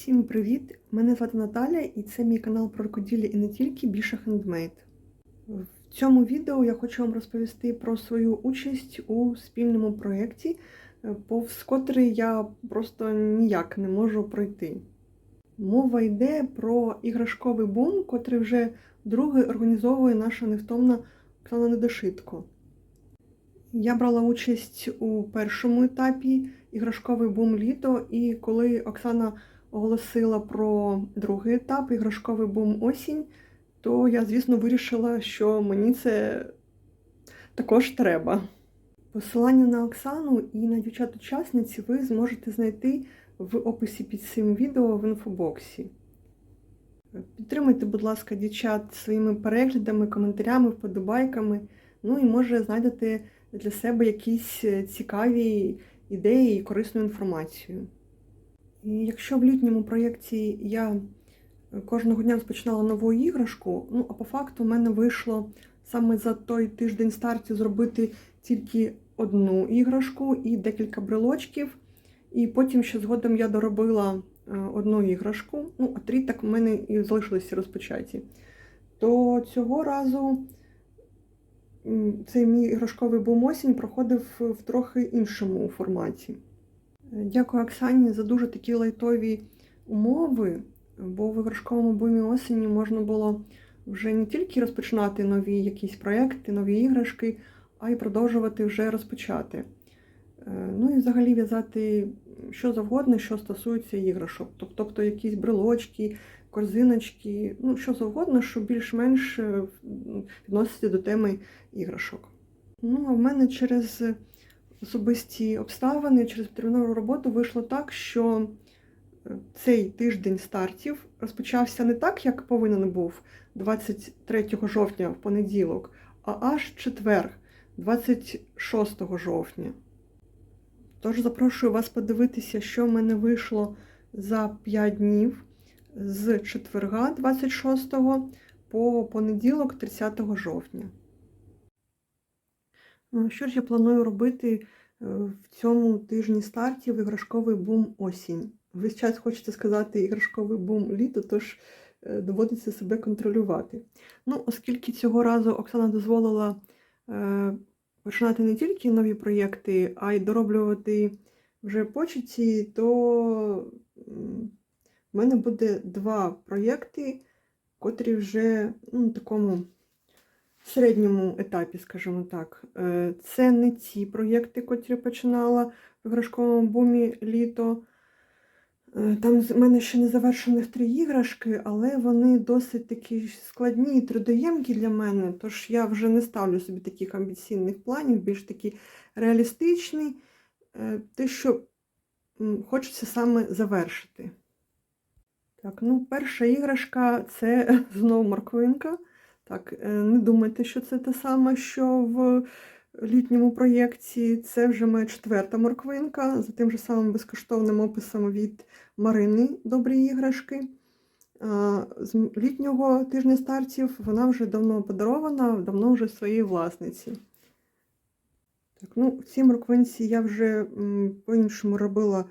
Всім привіт! Мене звати Наталя і це мій канал про рукоділля і не тільки більше хендмейд. В цьому відео я хочу вам розповісти про свою участь у спільному проєкті, е, повз котрий я просто ніяк не можу пройти. Мова йде про іграшковий бум, котрий вже другий організовує наша невтомна Оксана Недошитко. Я брала участь у першому етапі іграшковий бум літо, і коли Оксана оголосила про другий етап іграшковий бум осінь, то я, звісно, вирішила, що мені це також треба. Посилання на Оксану і на дівчат-учасниці ви зможете знайти в описі під цим відео в інфобоксі. Підтримуйте, будь ласка, дівчат своїми переглядами, коментарями, вподобайками. Ну і може знайдете для себе якісь цікаві ідеї і корисну інформацію. Якщо в літньому проєкті я кожного дня розпочинала нову іграшку, ну а по факту в мене вийшло саме за той тиждень стартів зробити тільки одну іграшку і декілька брелочків. І потім ще згодом я доробила одну іграшку, ну, а три так в мене і залишилися розпочаті. То цього разу цей мій іграшковий бум осінь проходив в трохи іншому форматі. Дякую Оксані за дуже такі лайтові умови, бо в іграшковому бумі осені можна було вже не тільки розпочинати нові якісь проекти, нові іграшки, а й продовжувати вже розпочати. Ну і взагалі в'язати що завгодно, що стосується іграшок. Тобто якісь брелочки, корзиночки, ну що завгодно, що більш-менш відноситься до теми іграшок. Ну, а в мене через особисті обставини, через термінову роботу вийшло так, що цей тиждень стартів розпочався не так, як повинен був 23 жовтня в понеділок, а аж четвер, 26 жовтня. Тож запрошую вас подивитися, що в мене вийшло за 5 днів з четверга 26 по понеділок 30 жовтня. Що ж я планую робити в цьому тижні стартів іграшковий бум осінь? Весь час хочеться сказати іграшковий бум літо, тож доводиться себе контролювати. Ну, Оскільки цього разу Оксана дозволила починати не тільки нові проєкти, а й дороблювати вже початі, то в мене буде два проєкти, котрі вже ну, на такому середньому етапі, скажімо так. Це не ті проєкти, котрі починала в іграшковому бумі літо. Там в мене ще не завершених три іграшки, але вони досить такі складні і трудоємкі для мене, тож я вже не ставлю собі таких амбіційних планів, більш такі реалістичні, те, що хочеться саме завершити. Так, ну, перша іграшка це знову морквинка. Так, не думайте, що це те саме, що в літньому проєкті. Це вже моя четверта морквинка за тим же самим безкоштовним описом від Марини Добрі іграшки. З літнього тижня стартів вона вже давно подарована, давно вже своїй власниці. Так, ну, В цій морквинці я вже по-іншому робила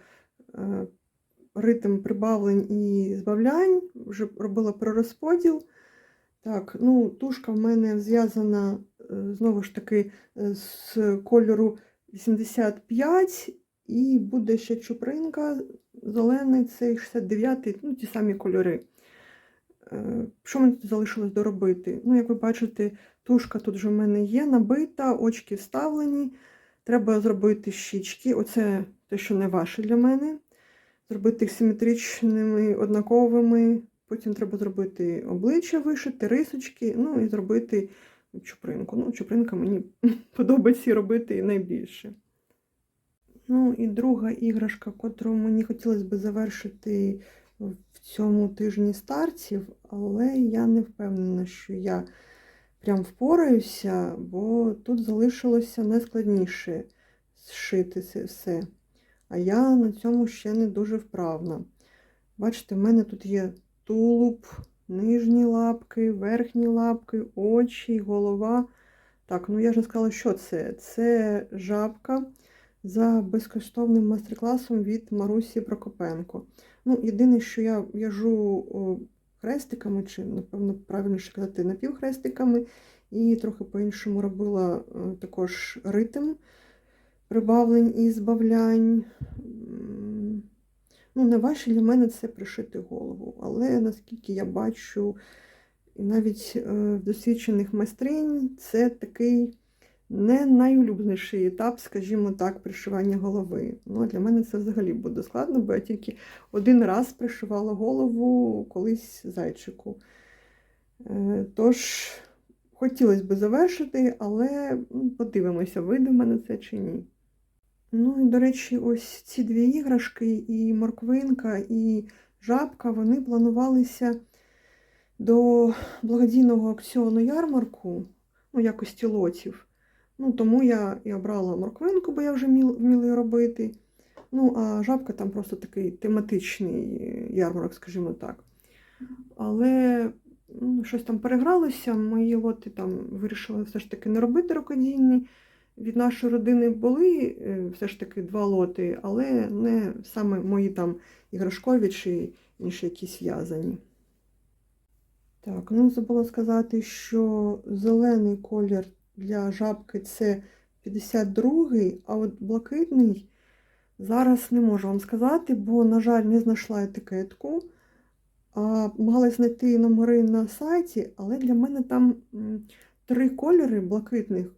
ритм прибавлень і збавлянь, вже робила пророзподіл. Так, ну, тушка в мене зв'язана знову ж таки, з кольору 85, і буде ще чупринка, зелений, цей 69 ну, ті самі кольори. Що мені тут залишилось доробити? Ну, як ви бачите, тушка тут вже в мене є, набита, очки вставлені. Треба зробити щічки. Оце те, що не ваше для мене. Зробити їх симетричними, однаковими. Потім треба зробити обличчя вишити, рисочки, ну і зробити чупринку. Ну, чупринка мені подобається робити найбільше. Ну, і друга іграшка, котру мені хотілося б завершити в цьому тижні стартів, але я не впевнена, що я прям впораюся, бо тут залишилося найскладніше зшити це все. А я на цьому ще не дуже вправна. Бачите, в мене тут є тулуб, нижні лапки, верхні лапки, очі, голова. Так, ну я не сказала, що це. Це жабка за безкоштовним майстер-класом від Марусі Прокопенко. Ну, єдине, що я в'яжу хрестиками, чи, напевно, правильніше казати, напівхрестиками, і трохи по-іншому робила е, також ритм прибавлень і збавлянь. Ну, найважче для мене це пришити голову. Але наскільки я бачу, навіть е, в досвідчених майстринь, це такий не найулюбленіший етап, скажімо так, пришивання голови. Ну, для мене це взагалі буде складно, бо я тільки один раз пришивала голову колись зайчику. Е, Тож, хотілося б завершити, але подивимося, вийде в мене це чи ні. Ну і, до речі, ось ці дві іграшки, і морквинка, і жабка, вони планувалися до благодійного акціону ярмарку, ну, якості лотів. Ну, тому я і обрала морквинку, бо я вже вміла робити. Ну, а жабка там просто такий тематичний ярмарок, скажімо так. Але ну, щось там перегралося, мої лоти там вирішили все ж таки не робити рукодільні. Від нашої родини були е, все ж таки два лоти, але не саме мої там іграшкові чи інші якісь в'язані. Так, ну забула сказати, що зелений колір для жабки це 52-й, а от блакитний зараз не можу вам сказати, бо, на жаль, не знайшла етикетку. А намагалась знайти номери на сайті, але для мене там три кольори блакитних,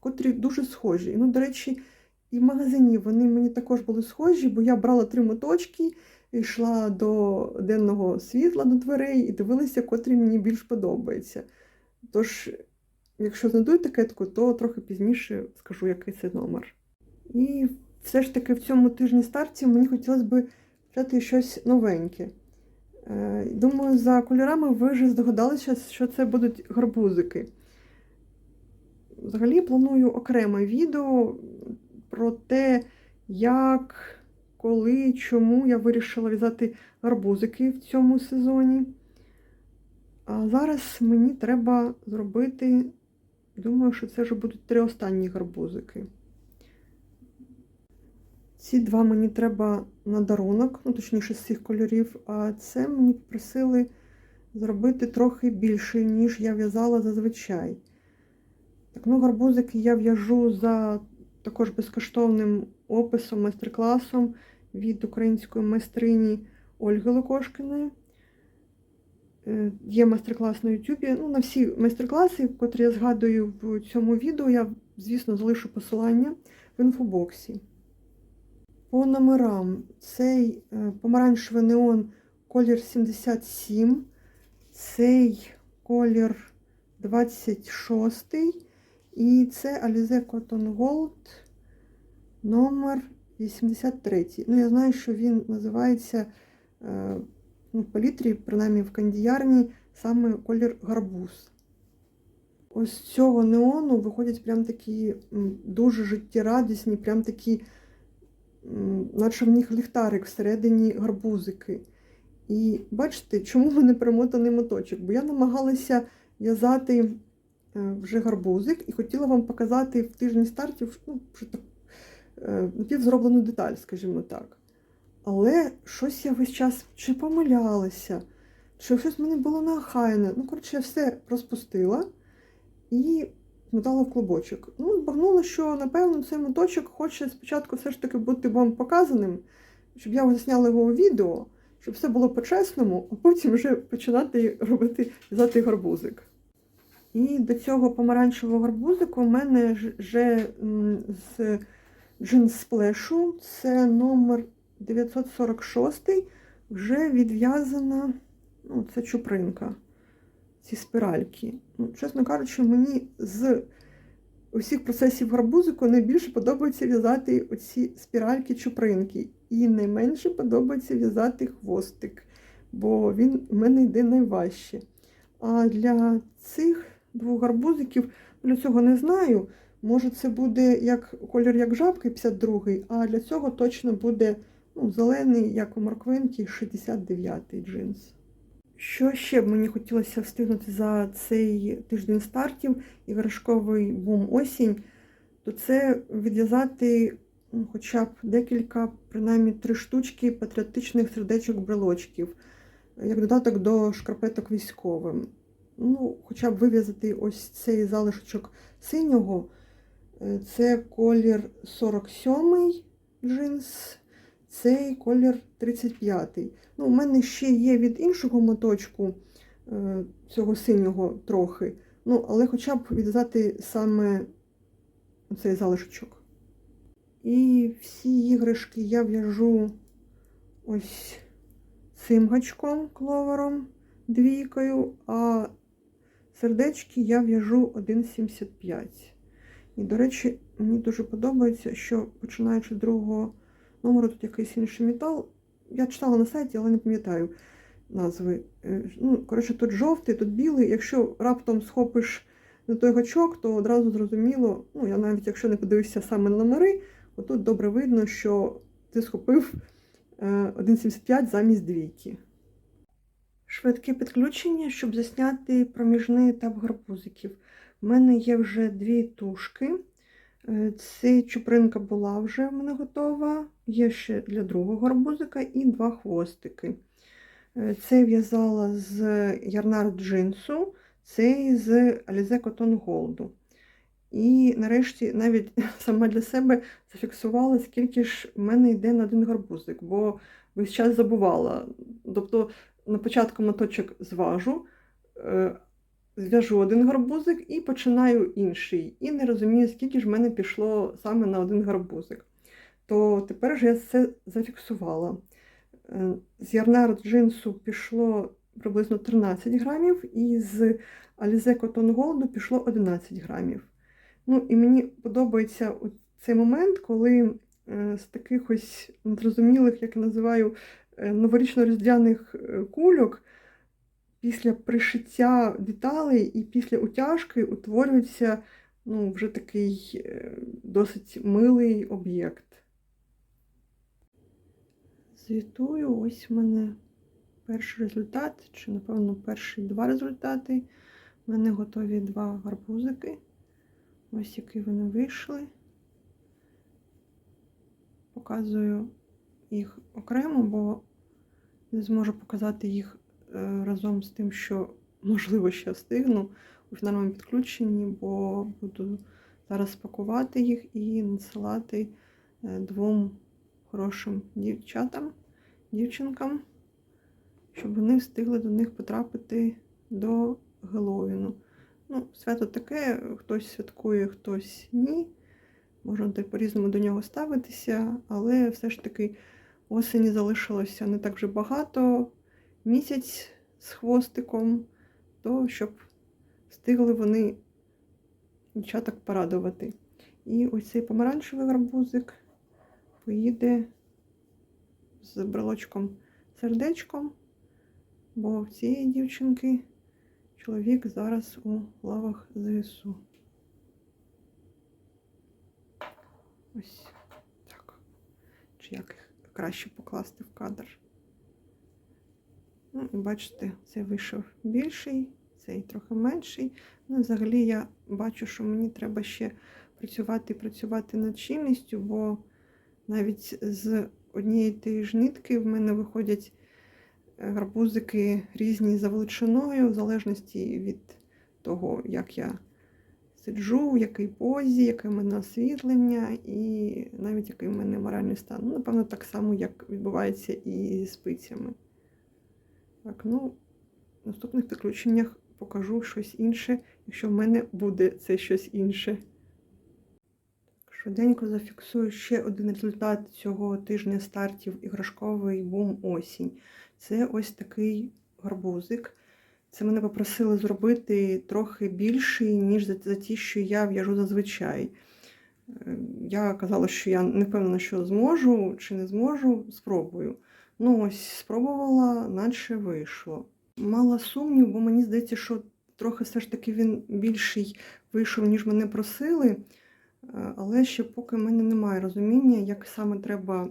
котрі дуже схожі. Ну, до речі, і в магазині вони мені також були схожі, бо я брала три моточки, йшла до денного світла до дверей і дивилася, котрий мені більш подобається. Тож, якщо знайду етикетку, то трохи пізніше скажу, який це номер. І все ж таки в цьому тижні старті мені хотілося б взяти щось новеньке. Е, Думаю, за кольорами ви вже здогадалися, що це будуть гарбузики. Взагалі планую окреме відео про те, як, коли, чому я вирішила в'язати гарбузики в цьому сезоні. А зараз мені треба зробити, думаю, що це вже будуть три останні гарбузики. Ці два мені треба на дарунок, ну точніше з цих кольорів, а це мені попросили зробити трохи більше, ніж я в'язала зазвичай. Так, ну гарбузики я в'яжу за також безкоштовним описом, майстер-класом від української майстрині Ольги Лукошкіної. Е, Є майстер-клас на Ютубі. Ну, на всі майстер-класи, котрі я згадую в цьому відео, я, звісно, залишу посилання в інфобоксі. По номерам цей е, помаранчевий неон колір 77, цей колір 26 і це Alize Cotton Gold номер 83. Ну, я знаю, що він називається е, ну, в палітрі, принаймні в кандіярні, саме колір гарбуз. Ось з цього неону виходять прям такі дуже життєрадісні, прям такі, наче в них ліхтарик всередині гарбузики. І бачите, чому в мене примотаний моточок? Бо я намагалася в'язати вже гарбузик і хотіла вам показати в тижні стартів ну, е, напівзроблену деталь, скажімо так. Але щось я весь час чи помилялася, чи щось в мене було нахайне. Ну, коротше, я все розпустила і мотала в клубочок. Ну, збагнула, що, напевно, цей моточок хоче спочатку все ж таки бути вам показаним, щоб я засняла його у відео, щоб все було по-чесному, а потім вже починати робити в'язати гарбузик. І до цього помаранчевого гарбузику в мене вже з джинс це номер 946, вже відв'язана, ну, це чупринка, ці спіральки. Ну, чесно кажучи, мені з усіх процесів гарбузику найбільше подобається в'язати оці спіральки чупринки. І найменше подобається в'язати хвостик, бо він в мене йде найважче. А для цих двох гарбузиків, для цього не знаю. Може, це буде як колір як жабки 52-й, а для цього точно буде ну, зелений, як у морквинки, 69-й джинс. Що ще б мені хотілося встигнути за цей тиждень стартів іграшковий бум осінь, то це відв'язати хоча б декілька, принаймні три штучки патріотичних сердечок-брелочків, як додаток до шкарпеток військовим. Ну, хоча б вив'язати ось цей залишочок синього. Е, Це колір 47 джинс, цей колір 35. Ну, у мене ще є від іншого моточку е, цього синього трохи. Ну, але хоча б відв'язати саме цей залишочок. І всі іграшки я в'яжу ось цим гачком кловером, двійкою, а сердечки я в'яжу 1,75. І, до речі, мені дуже подобається, що починаючи з другого номеру, тут якийсь інший метал. Я читала на сайті, але не пам'ятаю назви. Е, Ну, коротше, тут жовтий, тут білий. Якщо раптом схопиш на той гачок, то одразу зрозуміло, ну, я навіть якщо не подивився саме на номери, отут добре видно, що ти схопив е, 1,75 замість двійки. Швидке підключення, щоб засняти проміжний етап гарбузиків. У мене є вже дві тушки. Е, Ця чупринка була вже в мене готова. Є ще для другого гарбузика і два хвостики. Е, Це в'язала з ярнар джинсу, цей з Alize Cotton Gold. І нарешті навіть сама для себе зафіксувала, скільки ж в мене йде на один гарбузик, бо весь час забувала. Тобто на початку моточок зважу, е, зв'яжу один гарбузик і починаю інший. І не розумію, скільки ж в мене пішло саме на один гарбузик. То тепер же я це зафіксувала. Е, З ярнар джинсу пішло приблизно 13 грамів, і з Alize Cotton Gold пішло 11 грамів. Ну, і мені подобається цей момент, коли е, з таких ось незрозумілих, як я називаю, новорічно-різдвяних е, кульок після пришиття деталей і після утяжки утворюється ну, вже такий е, досить милий об'єкт. Звітую, ось в мене перший результат, чи, напевно, перші два результати. У мене готові два гарбузики. Ось які вони вийшли. Показую їх окремо, бо не зможу показати їх е, разом з тим, що, можливо, ще встигну у фінальному підключенні, бо буду зараз пакувати їх і надсилати е, двом хорошим дівчатам, дівчинкам, щоб вони встигли до них потрапити до Геловіну. Ну, свято таке, хтось святкує, хтось ні. Можна по-різному до нього ставитися, але все ж таки осені залишилося не так вже багато, місяць з хвостиком, то щоб встигли вони дівчаток порадувати. І ось цей помаранчевий гарбузик поїде з брелочком сердечком, бо в цієї дівчинки чоловік зараз у лавах ЗСУ. Ось так. Чи як їх краще покласти в кадр. Ну, і бачите, цей вийшов більший, цей трохи менший. Ну, взагалі я бачу, що мені треба ще працювати і працювати над щільністю, бо навіть з однієї тієї ж нитки в мене виходять е, гарбузики різні за величиною, в залежності від того, як я сиджу, в якій позі, яке в мене освітлення, і навіть який в мене моральний стан. Ну, напевно, так само, як відбувається і зі спицями. Так, ну, в наступних підключеннях покажу щось інше, якщо в мене буде це щось інше. Швиденько зафіксую ще один результат цього тижня стартів іграшковий бум осінь. Це ось такий гарбузик. Це мене попросили зробити трохи більший, ніж за, ті, що я в'яжу зазвичай. Е, Я казала, що я не впевнена, що зможу чи не зможу, спробую. Ну, ось спробувала, наче вийшло. Мала сумнів, бо мені здається, що трохи все ж таки він більший вийшов, ніж мене просили. Е, Але ще поки в мене немає розуміння, як саме треба.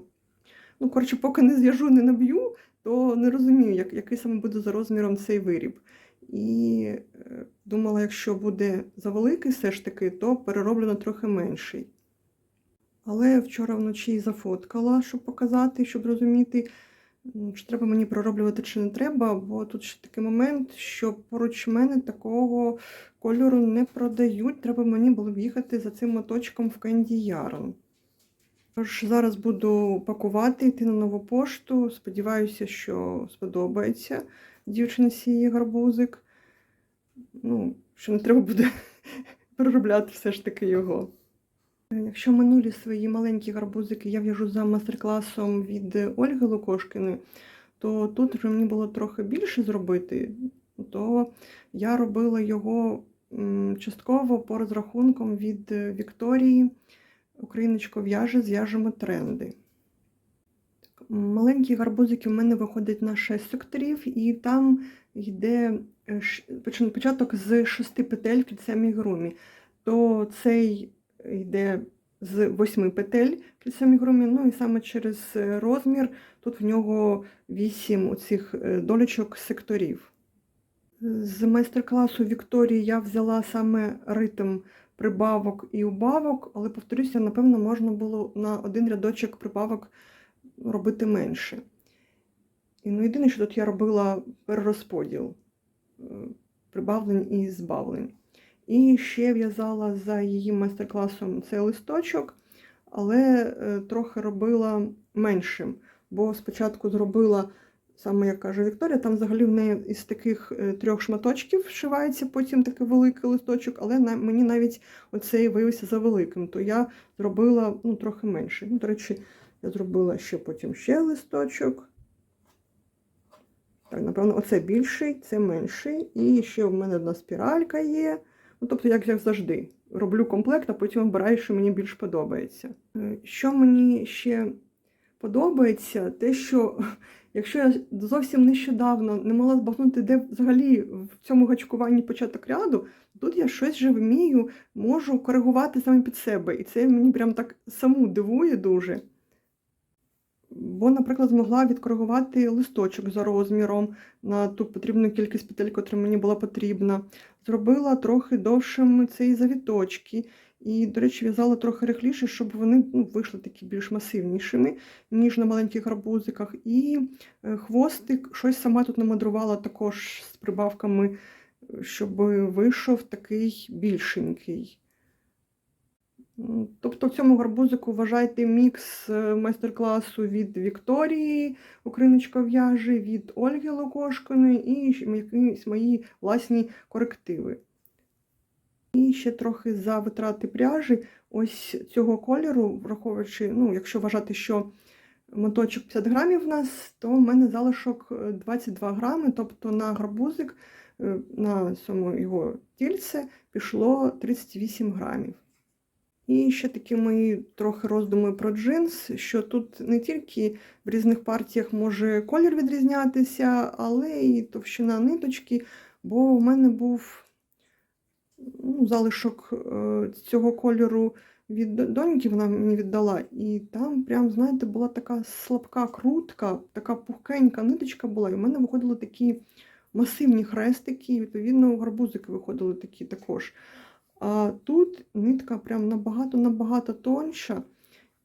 Ну, коротше, поки не зв'яжу, не наб'ю, то не розумію, як, який саме буде за розміром цей виріб. І е, думала, якщо буде завеликий все ж таки, то перероблено трохи менший. Але вчора вночі зафоткала, щоб показати, щоб зрозуміти, м, чи треба мені пророблювати, чи не треба, бо тут ще такий момент, що поруч мене такого кольору не продають. Треба мені було б їхати за цим моточком в Candy Yarn. Тож зараз буду пакувати, йти на нову пошту. Сподіваюся, що сподобається дівчинці її гарбузик. Ну, що не треба буде переробляти все ж таки його. Якщо минулі свої маленькі гарбузики я в'яжу за майстер-класом від Ольги Лукошкіної, то тут вже мені було трохи більше зробити, то я робила його частково по розрахункам від Вікторії. Україночко в'яже, зв'яжемо тренди. Маленькі гарбузики в мене виходять на 6 секторів, і там йде е, початок з 6 петель в кільце мігрумі. То цей йде з 8 петель в кільце мігрумі, ну і саме через е, розмір тут в нього 8 оцих е, долічок секторів. З майстер-класу Вікторії я взяла саме ритм прибавок і убавок, але, повторюся, напевно, можна було на один рядочок прибавок робити менше. І ну, єдине, що тут я робила перерозподіл е, прибавлень і збавлень. І ще в'язала за її майстер-класом цей листочок, але е, трохи робила меншим, бо спочатку зробила саме як каже Вікторія, там взагалі в неї із таких е, трьох шматочків вшивається потім такий великий листочок, але мені навіть оцей виявився за великим, то я зробила ну, трохи менше. Ну, до речі, я зробила ще потім ще листочок. Так, напевно, оце більший, це менший. І ще в мене одна спіралька є. Ну, тобто, як я завжди, роблю комплект, а потім обираю, що мені більш подобається. Е, Що мені ще подобається, те, що якщо я зовсім нещодавно не могла збагнути, де взагалі в цьому гачкуванні початок ряду, тут я щось вже вмію, можу коригувати саме під себе. І це мені прям так саму дивує дуже. Бо, наприклад, змогла відкоригувати листочок за розміром на ту потрібну кількість петель, яка мені була потрібна. Зробила трохи довшими ці завіточки. І, до речі, в'язала трохи рихліше, щоб вони ну, вийшли такі більш масивнішими, ніж на маленьких гарбузиках. І е, хвостик щось сама тут намудрувала також з прибавками, е, щоб вийшов такий більшенький. Тобто в цьому гарбузику вважайте мікс е, майстер-класу від Вікторії Україночка в'яже, від Ольги Лукошкиної і якісь мої власні корективи. І ще трохи за витрати пряжі ось цього кольору, враховуючи, ну, якщо вважати, що моточок 50 грамів в нас, то в мене залишок е, 22 грами, тобто на гарбузик, е, на цьому його тільце пішло 38 грамів. І ще такі мої трохи роздуми про джинс, що тут не тільки в різних партіях може колір відрізнятися, але і товщина ниточки, бо у мене був ну, залишок е, цього кольору від доньки, вона мені віддала. І там, прям, знаєте, була така слабка крутка, така пухкенька ниточка була, і в мене виходили такі масивні хрестики, і, відповідно, гарбузики виходили такі також. А тут нитка прям набагато-набагато тонша.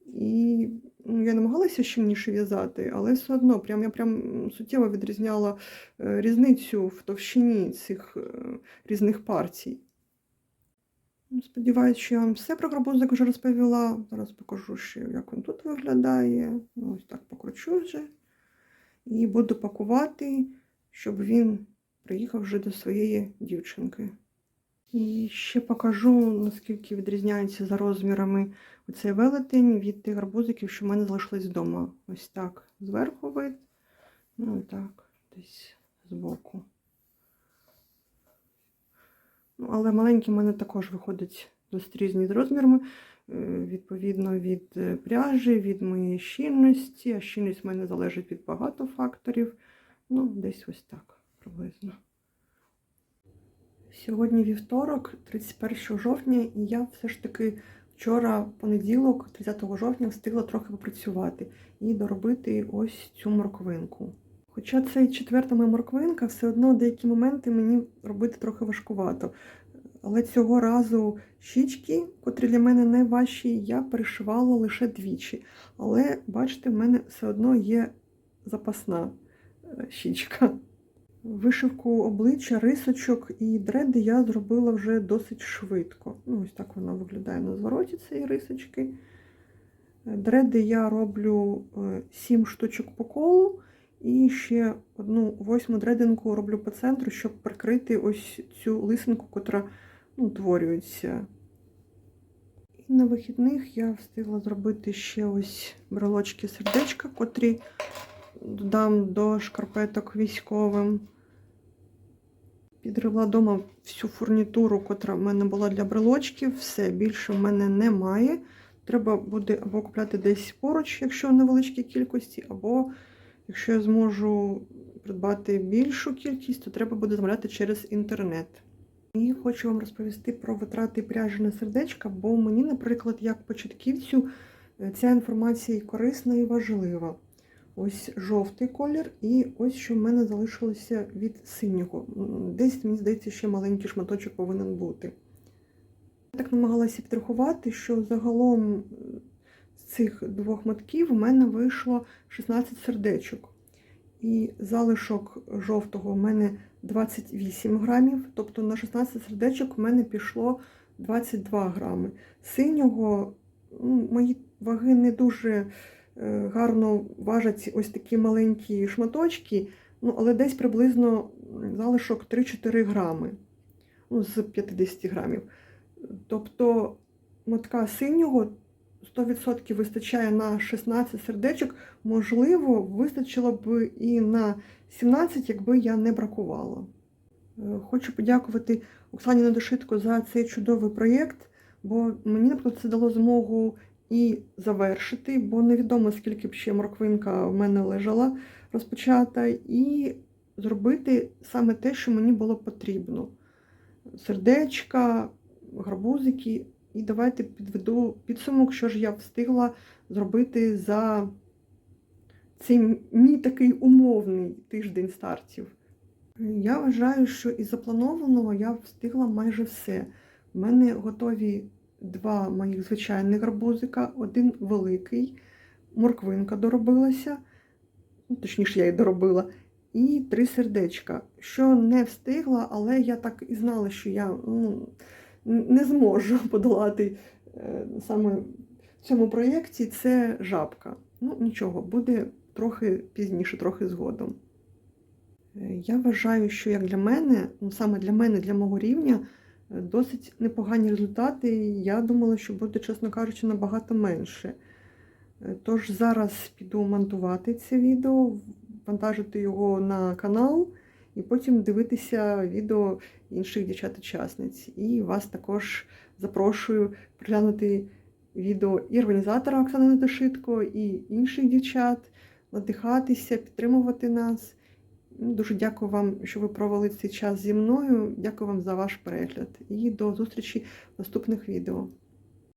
І ну, я намагалася щільніше в'язати, але все одно прям, я прям суттєво відрізняла е, різницю в товщині цих е, різних партій. Сподіваюсь, що я вам все про гарбузик вже розповіла. Зараз покажу ще, як він тут виглядає. Ну, Ось так покручу вже. І буду пакувати, щоб він приїхав вже до своєї дівчинки. І ще покажу, наскільки відрізняється за розмірами оцей велетень від тих гарбузиків, що в мене залишились вдома. Ось так зверху вид, ну і так, десь збоку. Ну, але маленькі в мене також виходять досить різні з розмірами, е, відповідно від е, пряжі, від моєї щільності. А щільність в мене залежить від багато факторів. Ну, десь ось так приблизно. Сьогодні вівторок, 31 жовтня, і я все ж таки вчора, понеділок, 30 жовтня, встигла трохи попрацювати і доробити ось цю морквинку. Хоча це і четверта моя морквинка, все одно деякі моменти мені робити трохи важкувато. Але цього разу щічки, котрі для мене найважчі, я перешивала лише двічі. Але, бачите, в мене все одно є запасна е, щічка. Вишивку обличчя, рисочок і дреди я зробила вже досить швидко. Ну, ось так вона виглядає на звороті цієї рисочки. Е, Дреди я роблю 7 штучок по колу і ще одну восьму дрединку роблю по центру, щоб прикрити ось цю лисинку, котра ну, утворюється. І на вихідних я встигла зробити ще ось брелочки сердечка, котрі додам до шкарпеток військовим. Підрила вдома всю фурнітуру, котра в мене була для брелочків. Все, більше в мене немає. Треба буде або купляти десь поруч, якщо в невеличкій кількості, або якщо я зможу придбати більшу кількість, то треба буде замовляти через інтернет. І хочу вам розповісти про витрати пряжі на сердечка, бо мені, наприклад, як початківцю, е, ця інформація і корисна і важлива. Ось жовтий колір, і ось що в мене залишилося від синього. Десь, мені здається, ще маленький шматочок повинен бути. Я так намагалася підрахувати, що загалом е, цих двох матків у мене вийшло 16 сердечок. І залишок жовтого у мене 28 грамів, тобто на 16 сердечок у мене пішло 22 грами. Синього ну, мої ваги не дуже е, гарно важать ось такі маленькі шматочки, ну, але десь приблизно залишок 3-4 грами ну, з 50 грамів. Тобто мотка синього 100% вистачає на 16 сердечок, можливо, вистачило б і на 17, якби я не бракувала. Е, Хочу подякувати Оксані Недошитко за цей чудовий проєкт, бо мені, наприклад, це дало змогу і завершити, бо невідомо, скільки б ще морквинка в мене лежала розпочата, і зробити саме те, що мені було потрібно. Сердечка, гарбузики. І давайте підведу підсумок, що ж я встигла зробити за цей мій такий умовний тиждень стартів. Я вважаю, що із запланованого я встигла майже все. У мене готові два моїх звичайних гарбузика, один великий, морквинка доробилася, ну, точніше, я її доробила, і три сердечка. Що не встигла, але я так і знала, що я ну, не зможу подолати е, саме в цьому проєкті, це жабка. Ну, нічого, буде трохи пізніше, трохи згодом. Е, Я вважаю, що як для мене, ну саме для мене, для мого рівня, е, досить непогані результати. Я думала, що буде, чесно кажучи, набагато менше. Тож зараз піду монтувати це відео, вантажити його на канал і потім дивитися відео інших дівчат-учасниць. І вас також запрошую приглянути відео і організатора Оксани Недошитко, і інших дівчат, надихатися, підтримувати нас. Ну, Дуже дякую вам, що ви провели цей час зі мною. Дякую вам за ваш перегляд і до зустрічі в наступних відео.